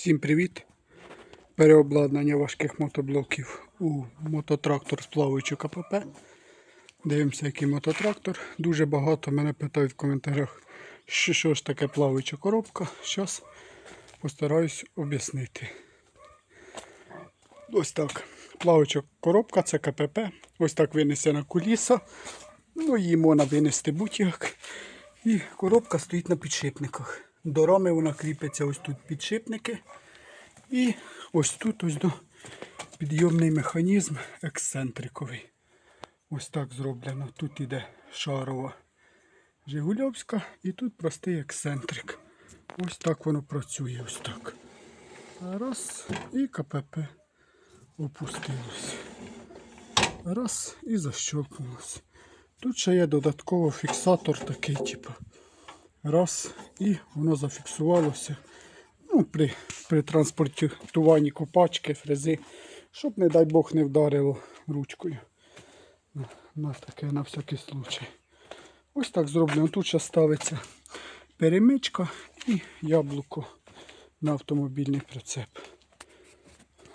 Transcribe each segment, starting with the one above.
Всім привіт! Переобладнання важких мотоблоків у мототрактор з плаваючою КПП. Дивимося, який мототрактор. Дуже багато мене питають в коментарях, що, що ж таке плаваюча коробка. Зараз постараюсь об'яснити. Ось так. Плаваюча коробка це КПП. Ось так винесена куліса. Ну, її можна винести будь-як. І коробка стоїть на підшипниках. До рами вона кріпиться ось тут підшипники. І ось тут ось до підйомний механізм ексцентриковий. Ось так зроблено. Тут іде шарова Жигульовська і тут простий ексцентрик. Ось так воно працює. Ось так. Раз і КПП опустилось. Раз і защелкнулось. Тут ще є додатково фіксатор такий, типу. Раз, і воно зафіксувалося. Ну, при, при транспортуванні копачки, фрези, щоб, не дай Бог, не вдарило ручкою. На, на таке на всякий случай. Ось так зроблено. Тут ще ставиться перемичка і яблуко на автомобільний прицеп.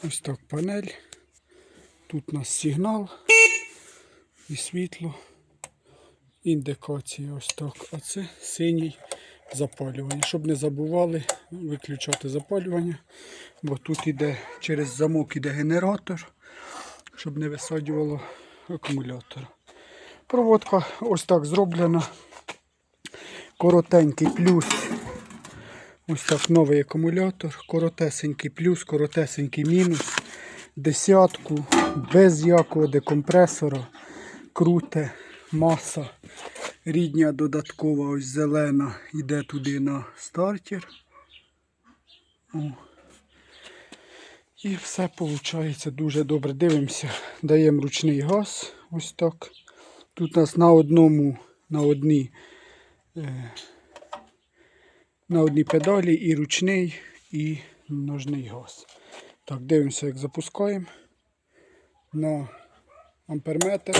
Ось так панель. Тут у нас сигнал і світло. Індикація ось так. А це синій запалювання. Щоб не забували виключати запалювання, бо тут іде через замок іде генератор, щоб не висаджувало акумулятор. Проводка ось так зроблена. Коротенький плюс. Ось так новий акумулятор. Коротесенький плюс, коротесенький мінус. Десятку, без якого декомпресора. Круте, маса. Рідня додаткова, ось зелена, йде туди на стартер. О. І все виходить дуже добре. Дивимося, даємо ручний газ. Ось так. Тут у нас на одному, на одній, е, на одній педалі і ручний, і ножний газ. Так, дивимося, як запускаємо на амперметр.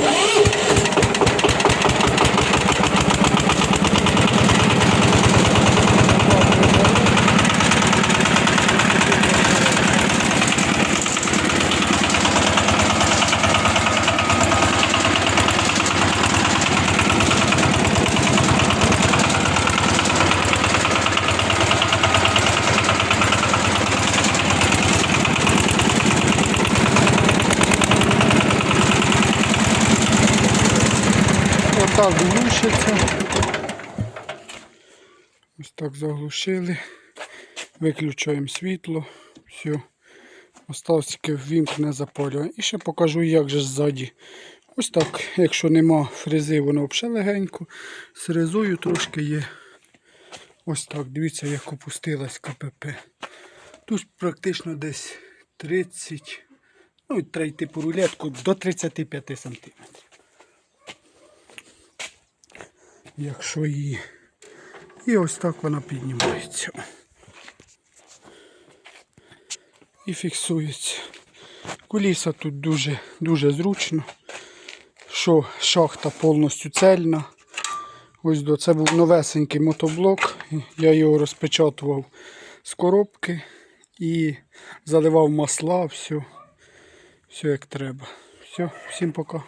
Отак глушиться. Ось так заглушили. Виключаємо світло. Все. Осталось тільки ввімкне запалювання. І ще покажу, як же ззаді. Ось так, якщо нема фрези, воно взагалі легенько. З трошки є. Ось так, дивіться, як опустилась КПП. Тут практично десь 30, ну, треба йти по рулетку до 35 см. Якщо її. І ось так вона піднімається. І фіксується. Куліса тут дуже дуже зручно. Що шахта повністю цельна. Ось це був новесенький мотоблок. Я його розпечатував з коробки і заливав масла, все, все як треба. Все, всім пока.